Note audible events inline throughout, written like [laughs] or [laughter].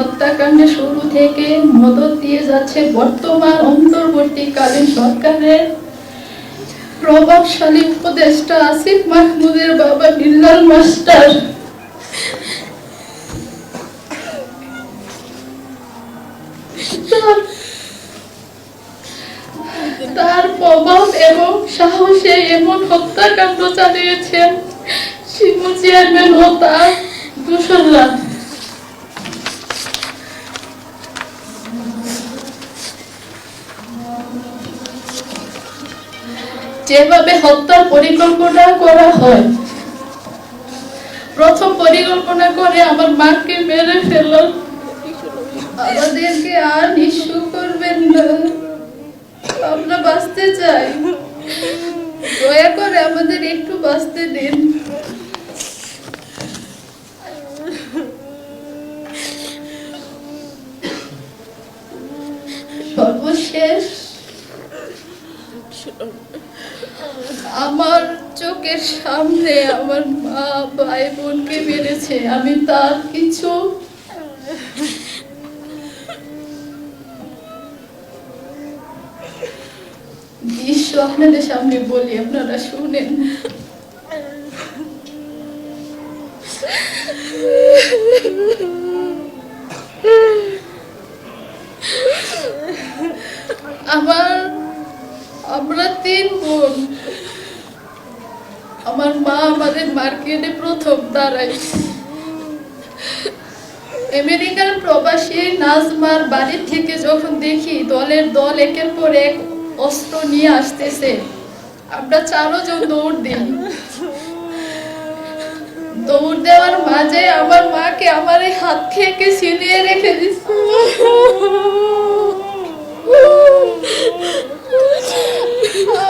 হত্যাকাণ্ডে শুরু থেকে মদত দিয়ে যাচ্ছে বর্তমান অন্তর্বর্তীকালীন সরকারের প্রভাবশালী উপদেষ্টা আসিফ মাহমুদের বাবা বিল্লাল মাস্টার। তার- প্রভাব এবং সাহসে এমন হত্যাকাণ্ড চালিয়েছেন শিমু চেয়ারম্যান ও তার দোসররা। যেভাবে হত্যার পরিকল্পনা করা হয়। প্রথম পরিকল্পনা করে আমার মাকে মেরে ফেলল। আমাদেরকে আর নিঃস্ব করবেন না। আমরা বাঁচতে চাই। দয়া করে আমাদের একটু বাঁচতে দিন সর্বশেষ আমার চোখের সামনে আমার মা ভাই বোনকে মেরেছে, আমি তার কিছু দৃশ্য আপনাদের সামনে বলি, আপনারা শুনেন [laughs] আমার আমরা তিন বোন আমার মা মার্কেটে প্রথম দাঁড়ায় আমেরিকার প্রবাসী নাজমার বাড়ি থেকে যখন দেখি দলের দল একের পর এক অস্ত্র নিয়ে আসতেছে, আমরা চারোজন দৌড় দিই। দৌড় দেওয়ার মাঝে আমার মাকে আমার এই হাত থেকে ছিনিয়ে রেখে দিচ্ছে।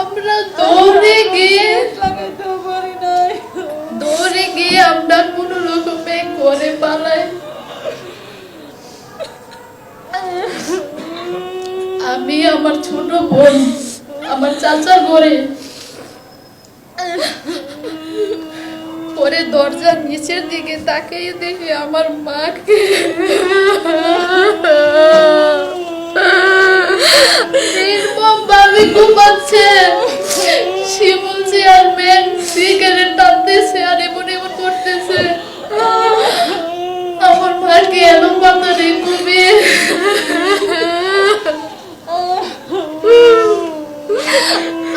আমরা দৌড়ে গিয়ে গিয়ে আমরা কোনো রকমে করে পালাই। আমি আমার ছোট বোন, আমার চাচা ঘরে। পরে দরজার নিচের দিকে তাকিয়ে দেখি আমার মাকে। নির্মম ভাবে ঘুমাচ্ছে শিমুল চেয়ারম্যান সিগারেট টানতেছে এমন করতেছে আমার মাকে এলো পাতারে ঘুমিয়ে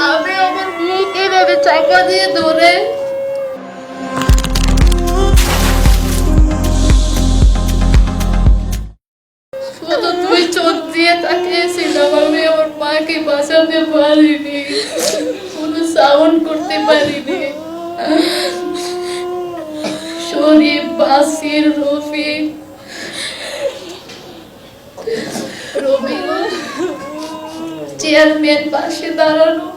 আমি আমার মুখ এভাবে চাপা দিয়ে ধরে। শুধু তুই চোখ দিয়ে তাকিয়েছিলাম, আমি আমার মাকে বাঁচাতে পারিনি। কোনো সাউন্ড করতে পারিনি। বাসির রফিক রবিউল চেয়ারম্যান পাশে দাঁড়ানো।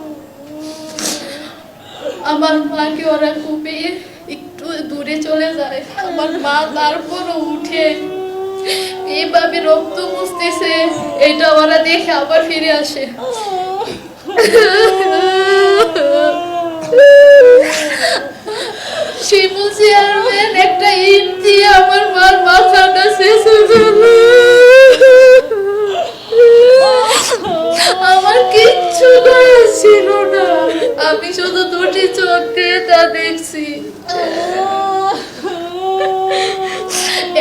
আমার মাকে ওরা খুবই একটু দূরে চলে যায়। আমার মা তারপরও উঠে। এইভাবে রক্ত মুছতেছে এটা ওরা দেখে আবার ফিরে আসে। [laughs] [laughs] শিমুল চেয়ারম্যান, একটা ইট আমার মার মাথাটা আমার কিচ্ছু না। আমি শুধু দুটি চোখ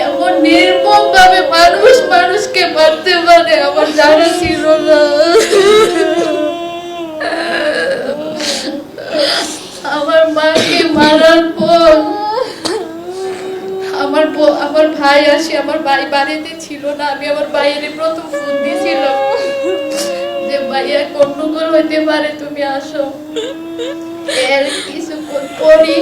এমন নির্মম মানুষ মানুষকে মারতে পারে, আমার জানা ছিল না। আমার মাকে মারার আমার ভাই আসে, আমার ভাই বাড়িতে ছিল না, আমি আমার ভাইয়ের প্রথম ফোন দিয়েছিলাম যে ভাইয়া কোন গন্ডগোল হইতে পারে, তুমি আসো। এর কিছুক্ষণ পরই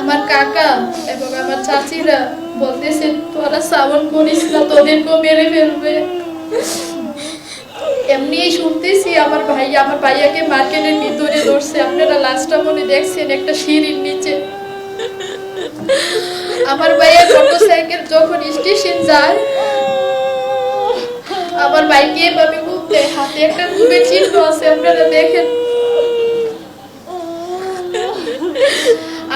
আমার কাকা এবং আমার চাচিরা বলতেছে, তোরা শ্রাবণ করিস না, তোদেরকেও মেরে ফেলবে। এমনি শুনতেছি আমার ভাই, আমার ভাইয়াকে মার্কেটের ভিতরে ধরছে। আপনারা লাস্টটা মনে দেখছেন একটা সিঁড়ির নিচে। আমার ভাইয়া মোটরসাইকেল যখন স্টেশন যায়, আমার বাইকে এভাবে ঘুরতে হাতে একটা ঘুমের চিহ্ন আছে, আপনারা দেখেন।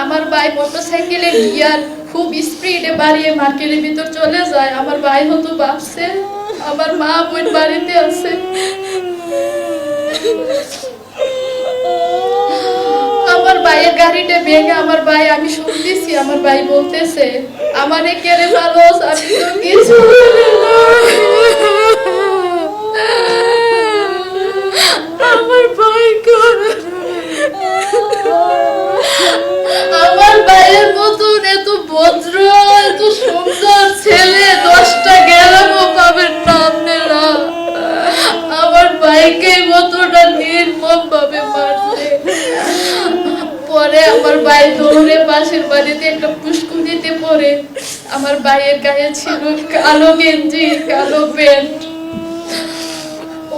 আমার ভাই মোটরসাইকেলে গিয়ার খুব স্পিডে বাড়িয়ে মার্কেটের ভিতর চলে যায়। আমার ভাই হতো ভাবছে আমার মা বোন বাড়িতে আছে। আমার ভাইয়ের গাড়িটা ভেঙে আমার ভাই আমি শুনতেছি আমার ভাই বলতেছে আমারে কেড়ে ভালো আমি তো কিছু আমার ভাই আমার ভাইয়ের মতন এত ভদ্র এত সুন্দর ছেলে দশটা পাবেন না আপনারা। আমার ভাইকে মতটা নির্মম ভাবে পরে আমার ভাই দৌড়ে পাশের বাড়িতে একটা পুষ্কুনিতে পড়ে আমার ভাইয়ের গায়ে ছিল কালো গেঞ্জি কালো প্যান্ট।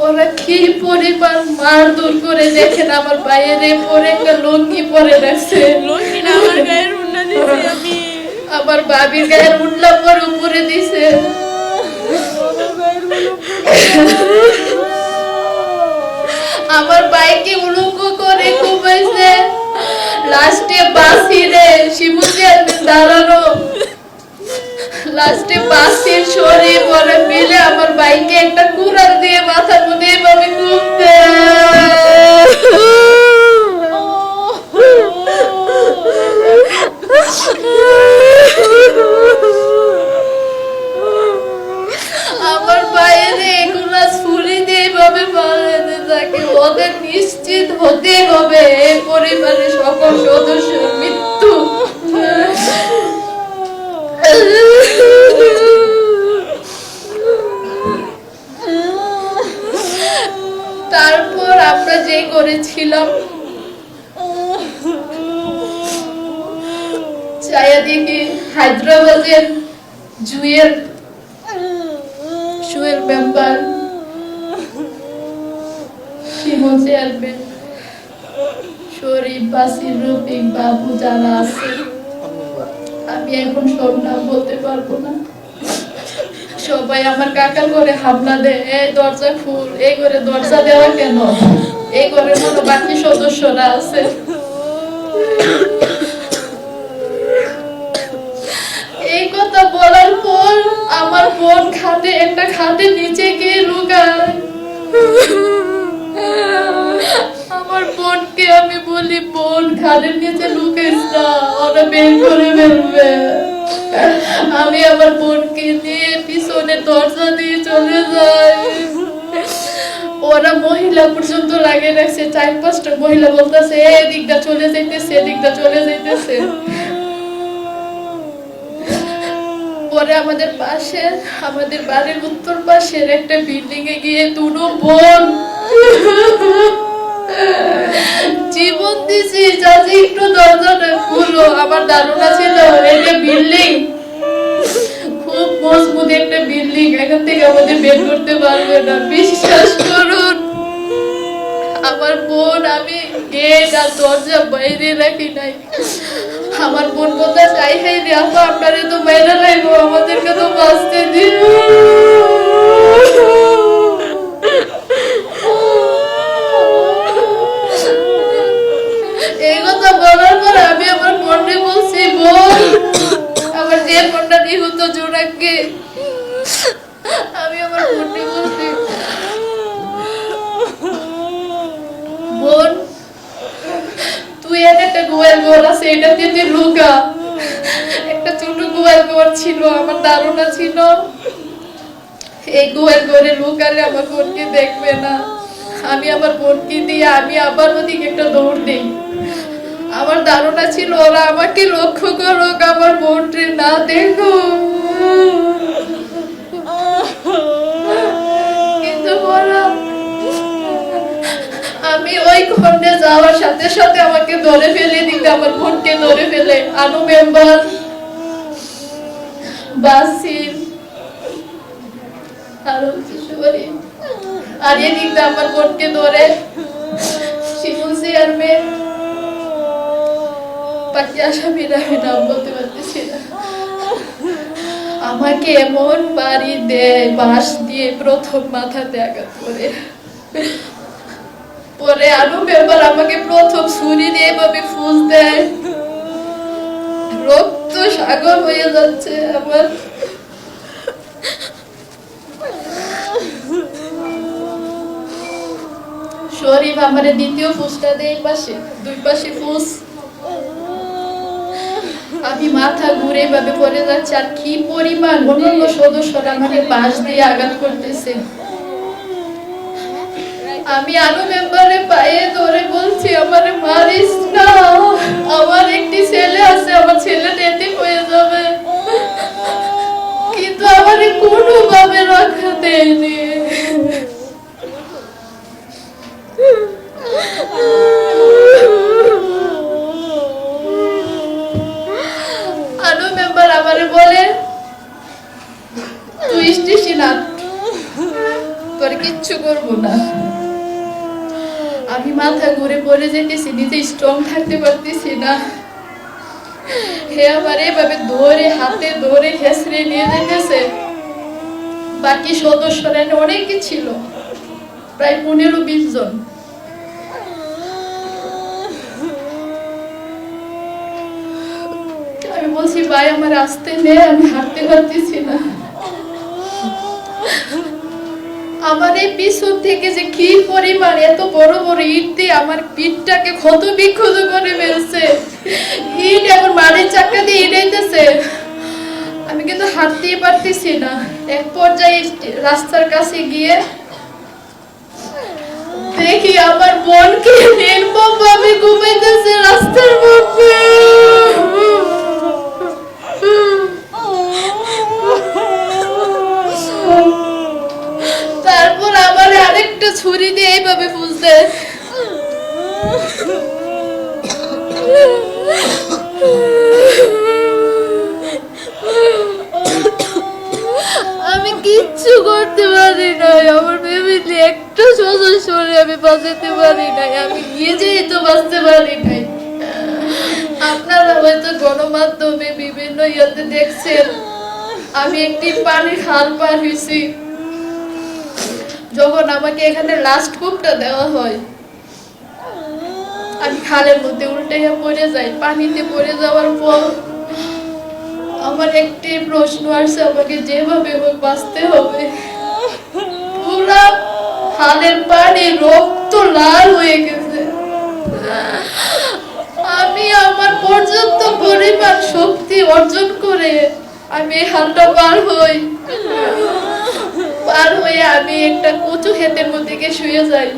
ওরা কি পরিমাণ মারধর করে দেখেন আমার বাইরে পরে একটা লুঙ্গি পরে রাখছে লক্ষ্মী না আমার গায়ের উন্না দিছি আমি। আমার বাবির গায়ের উঠলা পরে উপরে দিছে। আমার উন্না বাইকে উলঙ্গ করে ঘুমাইছে লাস্টে বাসিরে দাঁড়ানো। লাস্টে বাসির সরে পরে মিলে আমার বাইকে একটা কুড়াল দিয়ে মাথার মধ্যে এভাবে আমার বাইরে এগুলা ছুরি দিয়ে এভাবে মারাতে থাকে ওদের নিশ্চিত হতে হবে। পরিবারের সকল সদস্যের মৃত্যু। তারপর আমরা যে করেছিলাম চায়া হায়দ্রাবাদের জুয়েল জুয়েল মেম্বার। শিমন চেয়ারম্যান শরীফ, বাসির রফিক, বাবু যারা আছে, আমি এখন সব নাম বলতে পারব না। সবাই আমার কাকার ঘরে হামলা দেয়। এই দরজা খুল, এই ঘরে দরজা দেওয়া কেন? এই ঘরে মনে বাকি সদস্যরা আছে? এই কথা বলার পর আমার বোন খাতে একটা খাতে নিচে গিয়ে লুকায়। আমার বোনকে আমি বলি, বোন খাদের নিচে লুকাইস না, ওরা বের করে ফেলবে। আমি আমার বোনকে নিয়ে পিছনে দরজা দিয়ে চলে যাই। ওরা মহিলা পর্যন্ত লাগিয়ে রাখছে চার পাঁচটা মহিলা বলতেছে এদিকটা চলে যাইতেছে এদিকটা চলে যাইতেছে। পরে আমাদের পাশে, আমাদের বাড়ির উত্তর পাশের একটা বিল্ডিং এ গিয়ে দুটো বোন। জীবন দিছি চাচি একটু দরজাটা খুলো, আমার ধারণা ছিল এটা বিল্ডিং খুব মজবুত একটা বিল্ডিং এখান থেকে আমাদের বের করতে পারবে না। বিশ্বাস করুন, আমার বোন, আমি গেট আর দরজা বাইরে রাখি নাই। আমার বোন কথা চাই হাই রে, আপা, আপনারে তো বাইরে রাখব, আমাদেরকে তো বাঁচতে দিন এই বলার পর আমি আমার বোনকে বলছি, বোন, আমার যে নিহত জোড়াকে। আমি আমার বোনকে বলছি, বোন, তুই একটা গোয়াল আছে, এটা দিয়ে তুই লুকা। একটা ছোট গোয়াল ঘর ছিল, আমার ধারণা ছিল, এই গোয়াল ঘরে লুকালে আমার বোনকে দেখবে না। আমি আমার বোনকে দিয়ে আমি আবার ওদিকে একটা দৌড় দিই। আমার ধারণা ছিল ওরা আমাকে লক্ষ্য করুক, আমার বোনকে না দেখো কিন্তু আমি ওই খন্ডে যাওয়ার সাথে সাথে আমাকে ধরে ফেলে দিতে, আমার বোনকে ধরে ফেলে। আনু মেম্বার, বাসির, আর শরীফ আর এদিকটা আমার বোনকে ধরে, শিমুল চেয়ারম্যান বাকি আসামিরা আমি নাম বলতে পারতেছি না। আমাকে এমন বাড়ি দেয় বাঁশ দিয়ে প্রথম মাথাতে আঘাত করে। পরে আনু মেম্বার আমাকে প্রথম ছুরি দিয়ে এভাবে ফুল দেয়। রক্ত সাগর হয়ে যাচ্ছে আমার। শরীফ আমার দ্বিতীয় ফুসটা দেয় পাশে, দুই পাশে ফুস আমি মাথা ঘুরে ভাবে পড়ে যাচ্ছে, আর কি পরিমাণ অন্যান্য সদস্যরা আমাকে পাশ দিয়ে আঘাত করতেছে। আমি আরও মেম্বারে পায়ে ধরে বলছি, আমার মারিস না, আমার একটি ছেলে আছে, আমার ছেলে এতিম হয়ে যাবে। কিন্তু আমারে কোনোভাবে রাখা দেয়নি। কিচ্ছু করব না। আমি মাথা ঘুরে পড়ে যেতেছি, নিজে স্ট্রং থাকতে পারতেছি না। হে আবার এভাবে ধরে, হাতে ধরে হেসড়ে নিয়ে যেতেছে। বাকি সদস্যরা অনেকে ছিল, প্রায় পনেরো বিশ জন। আমি বলছি, ভাই, আমার আসতে নে, আমি হাঁটতে পারতেছি না আমার এই পিছন থেকে যে কি পরিমাণ এত বড় বড় ইট দিয়ে আমার পিঠটাকে ক্ষত বিক্ষত করে ফেলছে। ইট আমার মাটির চাকা দিয়ে ইটাইতেছে আমি কিন্তু হাঁটতেই পারতেছি না। এক পর্যায়ে রাস্তার কাছে গিয়ে দেখি আমার বোনকে নির্মম ভাবে ঘুমাইতেছে রাস্তার মধ্যে। আরেকটা ছুরি দিয়ে এইভাবে বুঝতে আমি কিচ্ছু করতে পারি নাই। আমার ফ্যামিলি একটা সদস্যরে আমি বাঁচাতে পারি নাই। আমি নিজেই তো বাঁচতে পারি নাই। আপনারা হয়তো গণমাধ্যমে বিভিন্ন ইয়েতে দেখছেন, আমি একটি পানির হাল পার হয়েছি। যখন আমাকে এখানে লাস্ট কূপটা দেওয়া হয়। আমি খালের মধ্যে উল্টাইয়া পড়ে যাই, পানিতে পড়ে যাওয়ার পর আমার একটি প্রশ্ন আসছে আমাকে যেভাবে হোক বাঁচতে হবে। খালের পানি রক্ত লাল হয়ে গেছে। আমি আমার পর্যাপ্ত পরিমাণ শক্তি অর্জন করে আমি হালটা পার হই। পার হয়ে আমি একটা কচু ক্ষেতের মধ্যে গিয়ে শুয়ে যাই।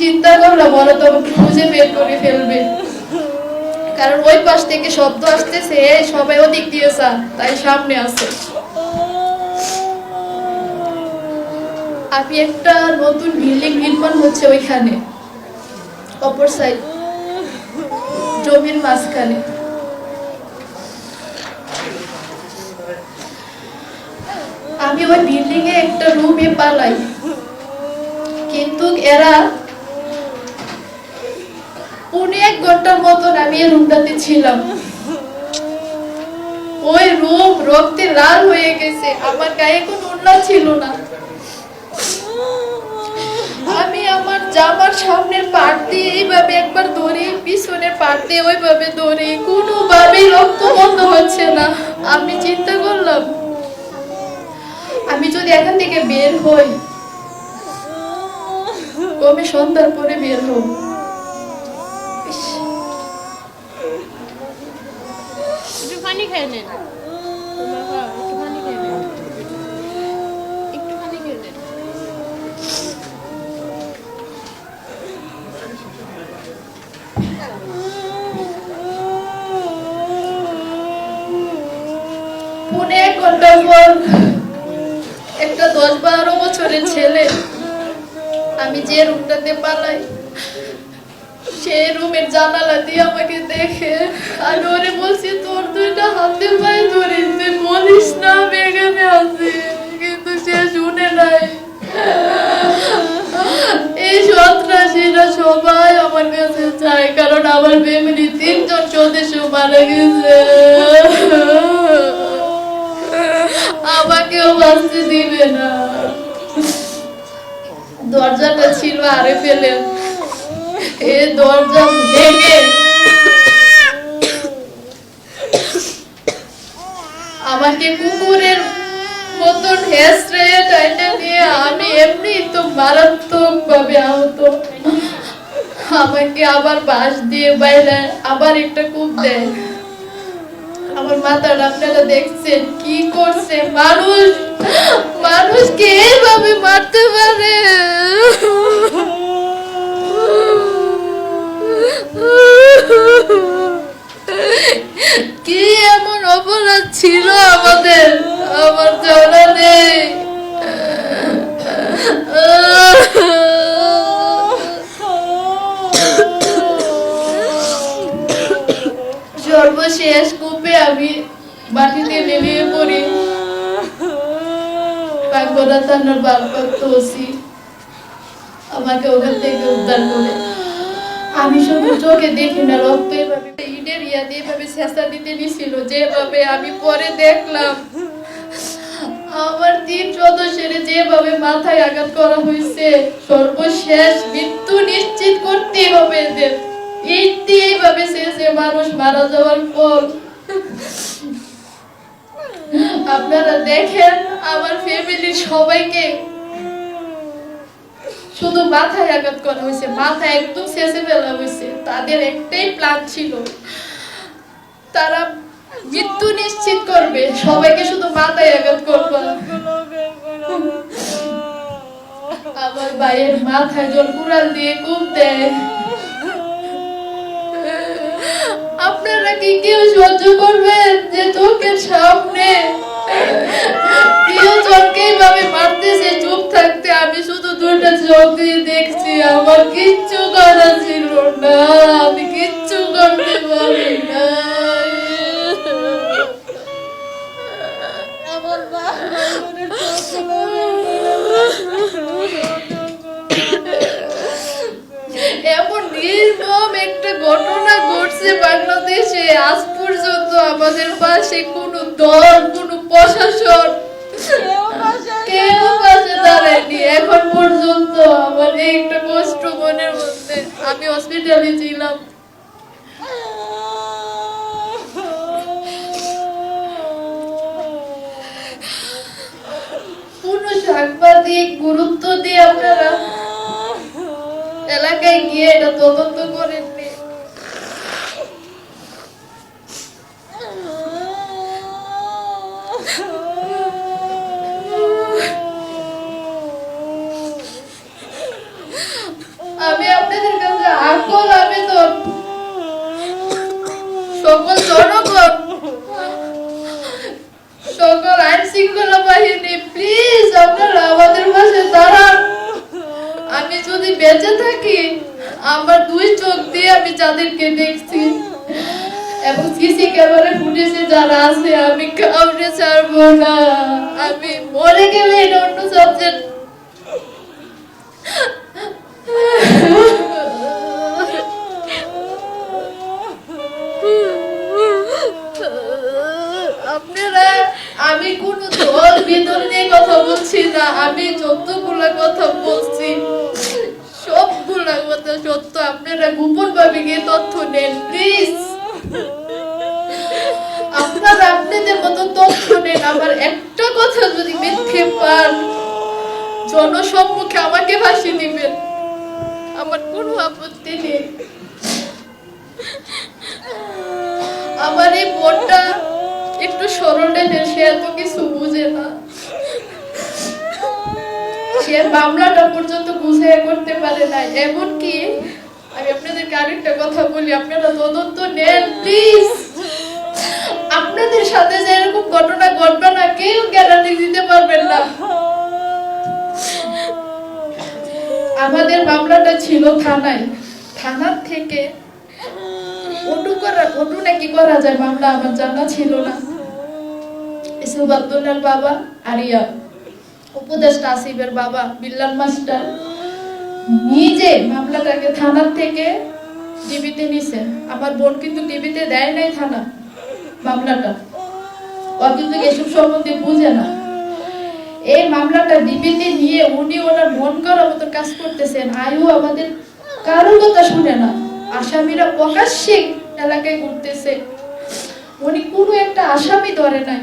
চিন্তা করলাম ওরা তো খুঁজে বের করে ফেলবে। কারণ ওই পাশ থেকে শব্দ আসতেছে, সবাই ওদিক দিয়ে যা তাই সামনে আছে। আমি একটা নতুন বিল্ডিং নির্মাণ হচ্ছে ওইখানে, অপর সাইড জমির মাঝখানে। আমি ওই বিল্ডিং এ একটা রুমে পালাই। কিন্তু এরা পৌনে এক ঘণ্টার মতন আমি এই রুমটাতে ছিলাম। ওই রুম রক্তে লাল হয়ে গেছে, আমার গায়ে কোনো উন্না ছিল না। আমি আমার জামার সামনের পাট দিয়ে এইভাবে একবার ধরি, পিছনে পাট দিয়ে ওইভাবে ধরি, কোনোভাবেই রক্ত বন্ধ হচ্ছে না। আমি চিন্তা করলাম এখান থেকে বের হই। কমে সন্ধ্যার পরে বের হব খেয়ে নেন। পানি খেয়ে নেন। একটু দশ বারো বছরের ছেলে। আমি যে রুমটাতে পালাই সেই রুমের জানালা দিয়ে আমাকে দেখে আমি ওরে বলছি, তোর দুইটা হাতে পায়ে ধরিস তুই বলিস না, আমি এখানে কিন্তু সে শুনে নাই। এই সন্ত্রাসীরা সবাই আমার কাছে চায়, কারণ আমার ফ্যামিলি তিনজন সদস্য মারা গেছে। বাঁচতে দিবে না। দরজাটা ছিল আরে ফেলে এ দরজা ভেঙে। আমাকে কুকুরের মতন হেসড়ে টাইটে দিয়ে আমি এমনি তো মারাত্মক ভাবে আহত। আমাকে আবার বাঁশ দিয়ে বাইরে আবার একটা কূপ দেয়। আমার মাথাটা আপনারা দেখছেন, কি করছে মানুষ? মানুষকে এইভাবে মারতে পারে? কি এমন অপরাধ ছিল আমাদের? আমার জানা নেই। সর্বশেষ কূপে আমি, মাটিতে নেমে পড়ি। থানার ওসি। আমাকে ওখান থেকে উদ্ধার করে। আমি চোখে দেখি না ইটের ইয়া দিয়ে শেষা দিতে নিছিল যেভাবে আমি পরে দেখলাম। আমার যেভাবে মাথায় আঘাত করা হয়েছে, সর্বশেষ মৃত্যু নিশ্চিত করতে হবে এদের। এইভাবে শেষে মানুষ মারা যাওয়ার পর আপনারা দেখেন, আমার ফ্যামিলির সবাইকে শুধু মাথায় আঘাত করা হয়েছে, মাথা একদম শেষে ফেলা হয়েছে। তাদের একটাই প্ল্যান ছিল, তারা মৃত্যু নিশ্চিত করবে, সবাইকে শুধু মাথায় আঘাত করবে। আমার ভাইয়ের মাথায় জল কুড়াল দিয়ে কূপ দেয়। আপনারা কি কেউ সহ্য করবেন যে চোখের সামনে? মারতেছে, চুপ থাকতে আমি শুধু দুটা চোখ দিয়ে দেখছি, আমার কিচ্ছু করা আজ পর্যন্ত আমাদের পাশে কোনো দল কোনো প্রশাসন কেউ পাশে দাঁড়ায়নি। এখন পর্যন্ত আমার একটা কষ্ট মনের মধ্যে আমি হসপিটালে ছিলাম। কোনো সাংবাদিক গুরুত্ব দিয়ে আপনারা এলাকায় গিয়ে এটা তদন্ত করেননি আমি আপনাদের কাছে আকল আবেদন সকল জনগণ সকল আইন শৃঙ্খলা বাহিনী প্লিজ আপনারা আমাদের পাশে দাঁড়ান আমি যদি বেঁচে থাকি আমার দুই চোখ দিয়ে আমি যাদেরকে দেখছি। এবং সিসি ক্যামেরা ফুটেজে যারা আছে, আমি কাউরে ছাড়বো না। আমি মরে গেলে এটা অন্য সাবজেক্ট আপনারা, আমি কোন দল, ভিতর নিয়ে কথা বলছি না, আমি যতগুলা কথা বলছি। সবগুলা কথা সত্য। আপনারা গোপন ভাবে গিয়ে তথ্য নেন প্লিজ আপনারা আপনাদের মতো তথ্য নেন আমার একটা কথা যদি মিথ্যে পান, জনসম্মুখে আমাকে ভাসি দিবেন। আমার কোনো আপত্তি নেই। আমার এই বোনটা একটু সরল সে এত কিছু বুঝে না। সে মামলাটা পর্যন্ত বুঝে করতে পারে না এমনকি আমি আপনাদেরকে আরেকটা কথা বলি, আপনারা তদন্ত নেন প্লিজ আপনাদের সাথে যে এরকম ঘটনা ঘটবে না, কেউ গ্যারান্টি দিতে পারবেন না। আমাদের মামলাটা ছিল থানায়। থানার থেকে ওটু করা ওটু নাকি করা যায়, মামলা আমার জানা ছিল না। ইসুফ বাবা আরিয়া। উপদেষ্টা আসিফের বাবা, বিল্লাল মাস্টার, নিজে মামলাটাকে থানার থেকে টিভিতে নিছে। আমার বোন কিন্তু টিভিতে দেয় নাই থানা মামলাটা। ও কিন্তু এসব সম্বন্ধে বুঝে না। এই মামলাটা ডিবিতে নিয়ে উনি ওনার মন করার মতো কাজ করতেছেন। আয়ু আমাদের কারোর কথা শুনে না। আসামিরা প্রকাশ্যে এলাকায় ঘুরতেছে। উনি কোনো একটা আসামি ধরে নাই।